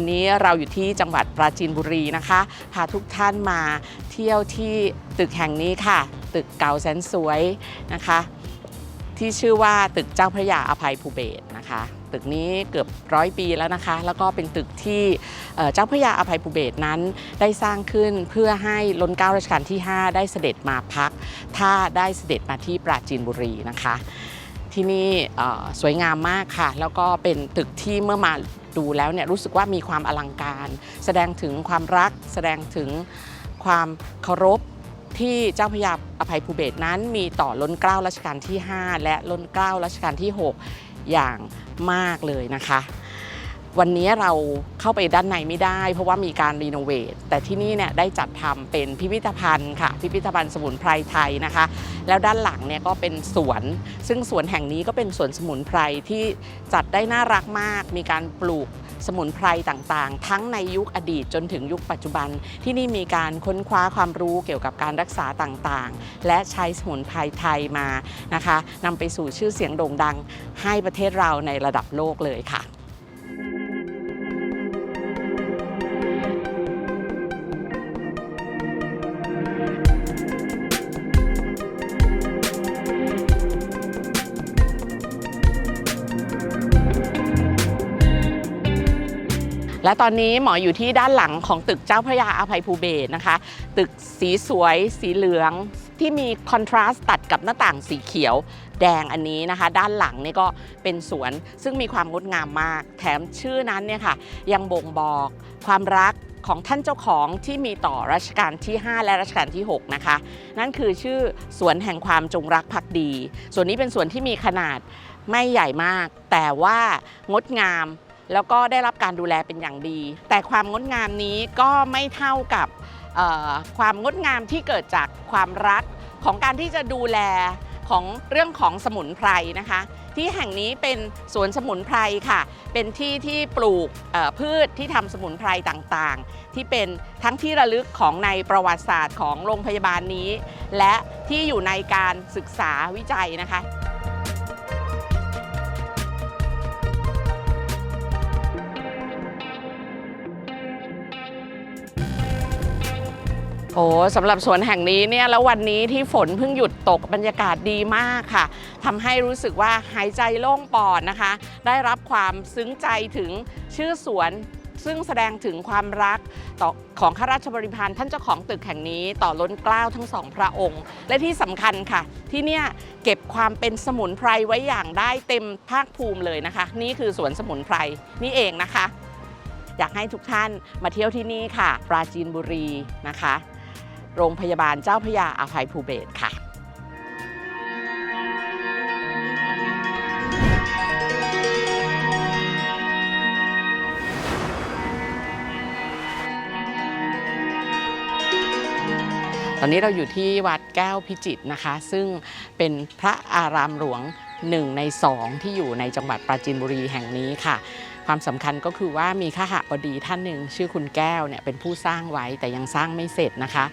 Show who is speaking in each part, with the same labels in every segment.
Speaker 1: วันนี้เราอยู่ที่จังหวัดปราจีนบุรีนะคะพาทุกท่านมาเที่ยวที่ตึกแห่งนี้ค่ะ ตึกเก่าแสนสวยนะคะ ที่ชื่อว่าตึกเจ้าพระยาอภัยภูเบศนะคะ ตึกนี้เกือบร้อยปีแล้วนะคะ แล้วก็เป็นตึกที่เจ้าพระยาอภัยภูเบศนั้นได้สร้างขึ้นเพื่อให้ล้นเก้ารัชกาลที่ 5 ได้เสด็จมาพัก ถ้าได้เสด็จมาที่ปราจีนบุรีนะคะที่นี่สวยงามมากค่ะ แล้วก็เป็นตึกที่เมื่อมา ดูแล้วเนี่ยรู้สึกว่ามีความอลังการ แสดงถึงความรัก แสดงถึงความเคารพที่เจ้าพระยาอภัยภูเบศนั้น มีต่อล้นเกล้ารัชกาลที่ 5 และล้นเกล้ารัชกาลที่ 6 อย่างมากเลยนะคะ วันนี้เราเข้าไปด้านในไม่ได้ เพราะว่ามีการรีโนเวทแต่ที่นี่เนี่ยได้จัดทำเป็นพิพิธภัณฑ์ค่ะ พิพิธภัณฑ์สมุนไพรไทยนะคะ แล้วด้านหลังเนี่ยก็เป็นสวน ซึ่งสวนแห่งนี้ก็เป็นสวนสมุนไพรที่จัดได้น่ารักมาก มีการปลูกสมุนไพรต่างๆ ทั้งในยุคอดีตจนถึงยุคปัจจุบัน ที่นี่มีการค้นคว้าความรู้เกี่ยวกับการรักษาต่างๆ และใช้สมุนไพรไทยมานะคะนำไปสู่ชื่อเสียงโด่งดัง ให้ประเทศเราในระดับโลกเลยค่ะ และตอนนี้หมออยู่ที่ด้านหลังของตึกเจ้าพระยาอภัยภูเบศนะคะ ตึกสีสวย สีเหลืองที่มีคอนทราสต์ตัดกับหน้าต่างสีเขียวแดงอันนี้นะคะ ด้านหลังนี่ก็เป็นสวนซึ่งมีความงดงามมาก แถมชื่อนั้นเนี่ยค่ะ ยังบ่งบอกความรักของท่านเจ้าของที่มีต่อรัชกาลที่ 5 และรัชกาลที่ 6 นะคะ นั่นคือชื่อสวนแห่งความจงรักภักดี ส่วนนี้เป็นสวนที่มีขนาดไม่ใหญ่มาก แต่ว่างดงาม แล้วก็ได้รับการดูแลเป็นอย่างดี แต่ความงดงามนี้ก็ไม่เท่ากับความงดงามที่เกิดจากความรักของการที่จะดูแลของเรื่องของสมุนไพรนะคะ ที่แห่งนี้เป็นสวนสมุนไพรค่ะ เป็นที่ที่ปลูกพืชที่ทำสมุนไพรต่างๆ ที่เป็นทั้งที่ระลึกของในประวัติศาสตร์ของโรงพยาบาลนี้ และที่อยู่ในการศึกษาวิจัยนะคะ โอ้สำหรับสวนแห่งนี้เนี่ยแล้ววันนี้ที่ฝนเพิ่งหยุดตกบรรยากาศดีมากค่ะทำให้รู้สึกว่าหายใจโล่งปอดนะคะ ได้รับความซึ้งใจถึงชื่อสวนซึ่งแสดงถึงความรักต่อของข้าราชบริพารท่านเจ้าของตึกแห่งนี้ต่อล้นเกล้าทั้งสองพระองค์ และที่สำคัญค่ะ ที่เนี่ยเก็บความเป็นสมุนไพรไว้อย่างได้เต็มภาคภูมิเลยนะคะ นี่คือสวนสมุนไพรนี่เองนะคะ อยากให้ทุกท่านมาเที่ยวที่นี่ค่ะ ปราจีนบุรีนะคะ โรงพยาบาลเจ้าพระยาอภัยภูเบศค่ะตอนนี้เราอยู่ที่วัดแก้วพิจิตรนะคะ ซึ่งเป็นพระอารามหลวงหนึ่งในสองที่อยู่ในจังหวัดปราจีนบุรีแห่งนี้ค่ะ ความสำคัญก็คือว่ามีข้าหบดีท่านหนึ่งชื่อคุณแก้วเนี่ยเป็นผู้สร้างไว้แต่ยังสร้างไม่เสร็จนะคะ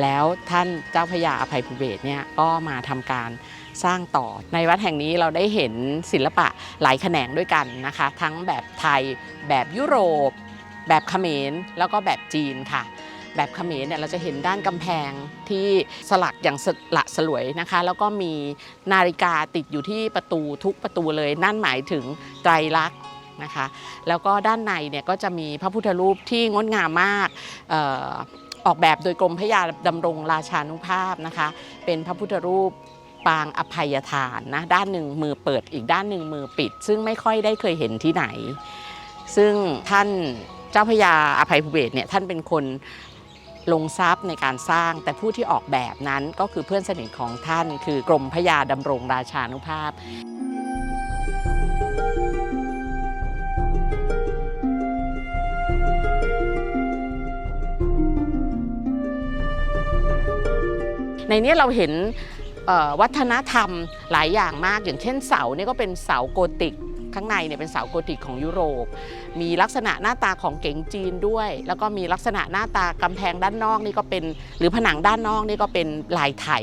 Speaker 1: แล้วท่านเจ้าพระยาอภัยภูเบศเนี่ยก็มาทำการสร้างต่อ ในวัดแห่งนี้เราได้เห็นศิลปะหลายแขนงด้วยกันนะคะ ทั้งแบบไทย แบบยุโรป แบบเขมรแล้วก็แบบจีนค่ะแบบเขมรเนี่ยเราจะเห็นด้านกำแพงที่สลักอย่างสละสลวยนะคะ แล้วก็มีนาฬิกาติดอยู่ที่ประตูทุกประตูเลย นั่นหมายถึงไตรลักษณ์ นะคะ แล้วก็ด้านในเนี่ยก็จะมีพระพุทธรูปที่งดงามมากออกแบบโดยกรมพระยาดำรงราชานุภาพนะคะ เป็นพระพุทธรูปปางอภัยทานนะด้านหนึ่งมือเปิดอีกด้านหนึ่งมือปิด ซึ่งไม่ค่อยได้เคยเห็นที่ไหน ซึ่งท่านเจ้าพระยาอภัยภูเบศเนี่ยท่านเป็นคนลงทรัพย์ในการสร้างแต่ผู้ที่ออกแบบนั้นก็คือเพื่อนสนิทของท่านคือกรมพระยาดำรงราชานุภาพ ในนี้เราเห็นวัฒนธรรมหลายอย่างมาก อย่างเช่นเสาเนี่ยก็เป็นเสาโกธิกข้างในเนี่ยเป็นเสาโกธิกของยุโรป มีลักษณะหน้าตาของเก๋งจีนด้วย แล้วก็มีลักษณะหน้าตากำแพงด้านนอกนี่ก็เป็น หรือผนังด้านนอกนี่ก็เป็นลายไทย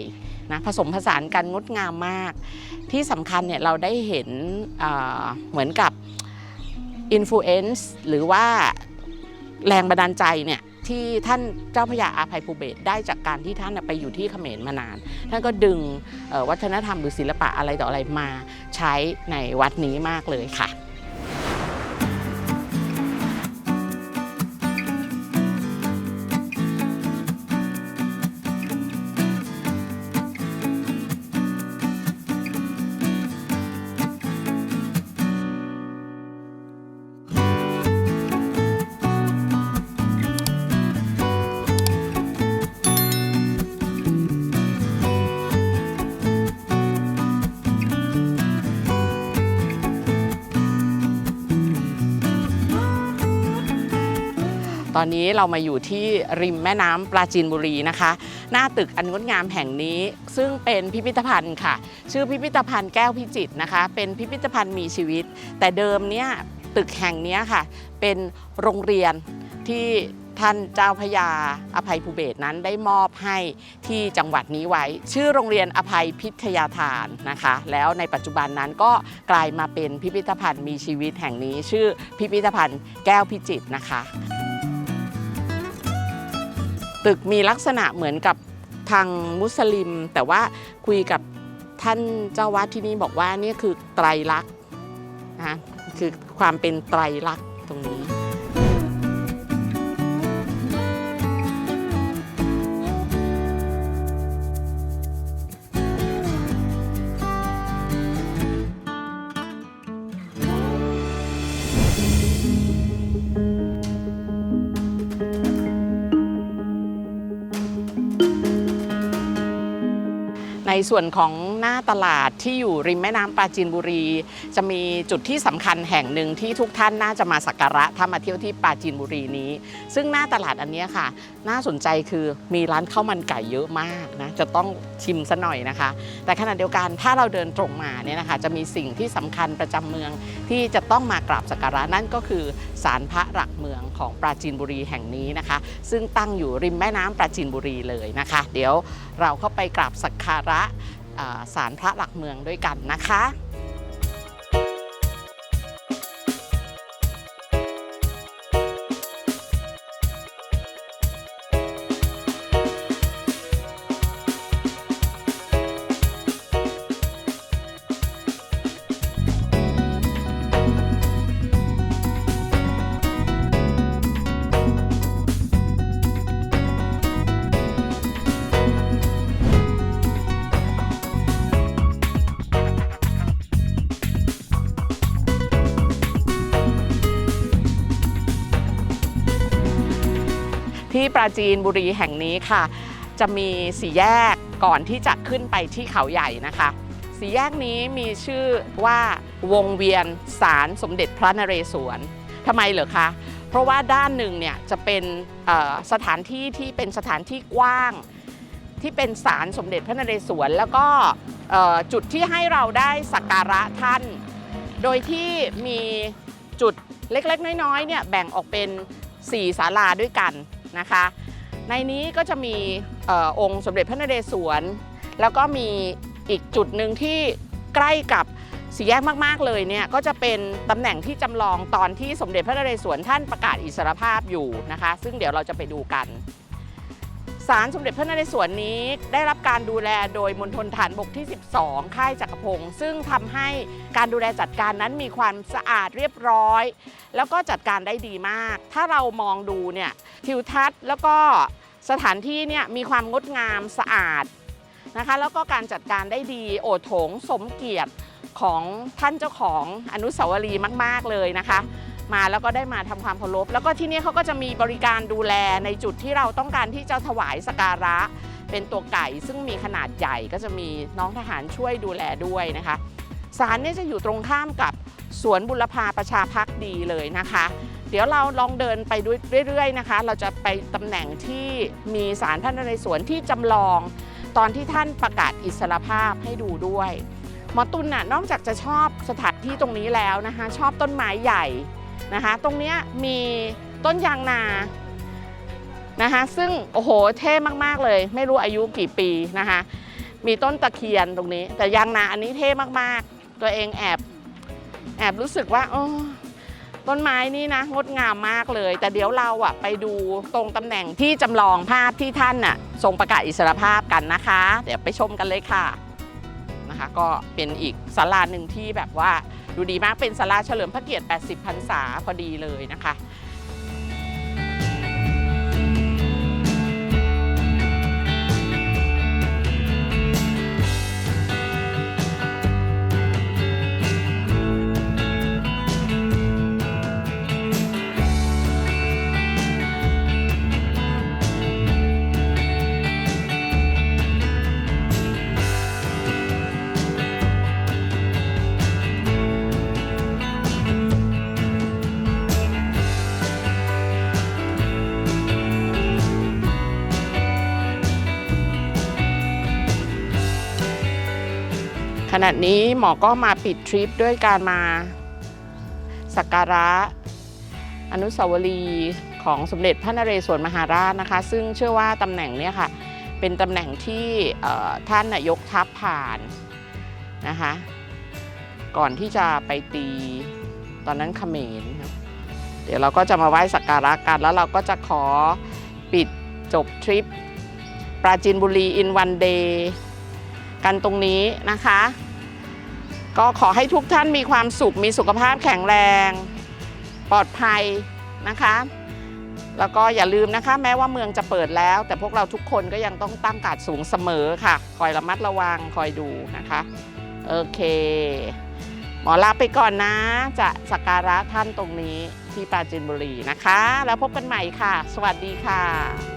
Speaker 1: นะผสมผสานกันงดงามมาก ที่สำคัญเนี่ยเราได้เห็นเเหมือนกับอิ f ฟ u เอนซ์หรือว่าแรงบันดาลใจเนี่ย ที่ท่านเจ้าพระยาอาภัยภูเบศได้จากการที่ท่านไปอยู่ที่เขมรมานาน ท่านก็ดึงวัฒนธรรมหรือศิลปะอะไรต่ออะไรมาใช้ในวัดนี้มากเลยค่ะ อนนี้เรามาอยู่ที่ริมแม่น้ำปราจีนบุรีนะคะ หน้าตึกอันงดงามแห่งนี้ ซึ่งเป็นพิพิธภัณฑ์ค่ะ ชื่อพิพิธภัณฑ์แก้วพิจิตรนะคะ เป็นพิพิธภัณฑ์มีชีวิต แต่เดิมเนี่ยตึกแห่งนี้ค่ะ เป็นโรงเรียนที่ท่านเจ้าพยาอภัยภูเบศนั้นได้มอบให้ที่จังหวัดนี้ไว้ ชื่อโรงเรียนอภัยพิทยาทานนะคะ แล้วในปัจจุบันนั้นก็กลายมาเป็นพิพิธภัณฑ์มีชีวิตแห่งนี้ ชื่อพิพิธภัณฑ์แก้วพิจิตรนะคะ ตึกมีลักษณะเหมือนกับทางมุสลิม แต่ว่าคุยกับท่านเจ้าวัดที่นี่บอกว่านี่คือไตรลักษณ์นะคือความเป็นไตรลักษณ์ตรงนี้ ในส่วนของ หน้าตลาดที่อยู่ริมแม่น้ำปราจีนบุรี จะมีจุดที่สำคัญแห่งหนึ่งที่ทุกท่านน่าจะมาสักการะถ้ามาเที่ยวที่ปราจีนบุรีนี้ ซึ่งหน้าตลาดอันเนี้ยค่ะ น่าสนใจคือมีร้านข้าวมันไก่เยอะมากนะจะต้องชิมซะหน่อยนะคะ แต่ขณะเดียวกันถ้าเราเดินตรงมาเนี่ยนะคะจะมีสิ่งที่สำคัญประจำเมืองที่จะต้องมากราบสักการะนั่นก็คือศาลพระหลักเมืองของปราจีนบุรีแห่งนี้นะคะ ซึ่งตั้งอยู่ริมแม่น้ำปราจีนบุรีเลยนะคะ เดี๋ยวเราเข้าไปกราบสักการะ สาศาลพระหลักเมืองด้วยกันนะคะ ที่ปราจีนบุรีแห่งนี้ค่ะ จะมีสี่แยกก่อนที่จะขึ้นไปที่เขาใหญ่นะคะสี่แยกนี้มีชื่อว่าวงเวียนศาลสมเด็จพระนเรศวรทำไมเหรอคะเพราะว่าด้านหนึ่งเนี่ยจะเป็นสถานที่ที่เป็นสถานที่กว้าง ที่เป็นศาลสมเด็จพระนเรศวรแล้วก็จุดที่ให้เราได้สักการะท่าน โดยที่มีจุดเล็กๆ น้อยๆเนี่ยแบ่งออกเป็น 4 ศาลาด้วยกัน นะคะ ในนี้ก็จะมีออองค์สมเด็จพระนเรศวร แล้วก็มีอีกจุดหนึ่งที่ใกล้กับสีแยกมาก ๆ เลยเนี่ยก็จะเป็นตำแหน่งที่จำลองตอนที่สมเด็จพระนเรศวรท่านประกาศอิสรภาพอยู่นะคะ ซึ่งเดี๋ยวเราจะไปดูกัน ศาลสมเด็จพระนเรศวรนี้ได้รับการดูแลโดยมณฑลฐานบกที่ 12 ค่ายจักรพงศ์ซึ่งทำให้การดูแลจัดการนั้นมีความสะอาดเรียบร้อย แล้วก็จัดการได้ดีมาก ถ้าเรามองดูเนี่ยทิวทัศน์แล้วก็สถานที่เนี่ยมีความงดงามสะอาดนะคะแล้วก็การจัดการได้ดีโอโถงสมเกียรติของท่านเจ้าของอนุสาวรีย์มาก ๆ เลยนะคะ มาแล้วก็ได้มาทำความเคารพแล้วก็ที่นี่เขาก็จะมีบริการดูแลในจุดที่เราต้องการที่จะถวายสการะ เป็นตัวไก่ซึ่งมีขนาดใหญ่ก็จะมีน้องทหารช่วยดูแลด้วยนะคะศาลเนี่ยจะอยู่ตรงข้ามกับสวนบุรพาประชาพักดีเลยนะคะ เดี๋ยวเราลองเดินไปด้วยเรื่อยๆนะคะ เราจะไปตำแหน่งที่มีศาลท่านนเรศวรที่จำลอง ตอนที่ท่านประกาศอิสรภาพให้ดูด้วยหมอตุลน่ะนอกจากจะชอบสถานที่ตรงนี้แล้วนะคะ ชอบต้นไม้ใหญ่ นะคะ ตรงนี้มีต้นยางนานะคะ ซึ่งโอ้โหเท่มากๆเลย ไม่รู้อายุกี่ปีนะคะ มีต้นตะเคียนตรงนี้ แต่ยางนาอันนี้เท่มากๆ ตัวเองแอบแอบรู้สึกว่าโอ้ต้นไม้นี่นะงดงามมากเลย แต่เดี๋ยวเราอะไปดูตรงตำแหน่งที่จำลองภาพที่ท่านน่ะทรงประกาศอิสรภาพกันนะคะ เดี๋ยวไปชมกันเลยค่ะนะคะ ก็เป็นอีกศาลาหนึ่งที่แบบว่า ดูดีมากเป็นศาลาเฉลิมพระเกียรติ 80 พรรษาพอดีเลยนะคะ ขณะนี้หมอก็มาปิดทริปด้วยการมาสักการะอนุสาวรีย์ของสมเด็จพระนเรศวรมหาราชนะคะ ซึ่งเชื่อว่าตำแหน่งเนี้ยค่ะ เป็นตำแหน่งที่ท่านนายกทัพผ่านนะคะ ก่อนที่จะไปตีตอนนั้นเขมรเดี๋ยวเราก็จะมาไหว้สักการะกัน แล้วเราก็จะขอปิดจบทริปปราจีนบุรีอินวันเดย์กันตรงนี้นะคะ ก็ขอให้ทุกท่านมีความสุข มีสุขภาพแข็งแรง ปลอดภัยนะคะ แล้วก็อย่าลืมนะคะ แม้ว่าเมืองจะเปิดแล้ว แต่พวกเราทุกคนก็ยังต้องตั้งกาดสูงเสมอค่ะ คอยระมัดระวังคอยดูนะคะ โอเค หมอลาไปก่อนนะ จะสักการะท่านตรงนี้ที่ปราจีนบุรีนะคะ แล้วพบกันใหม่ค่ะ สวัสดีค่ะ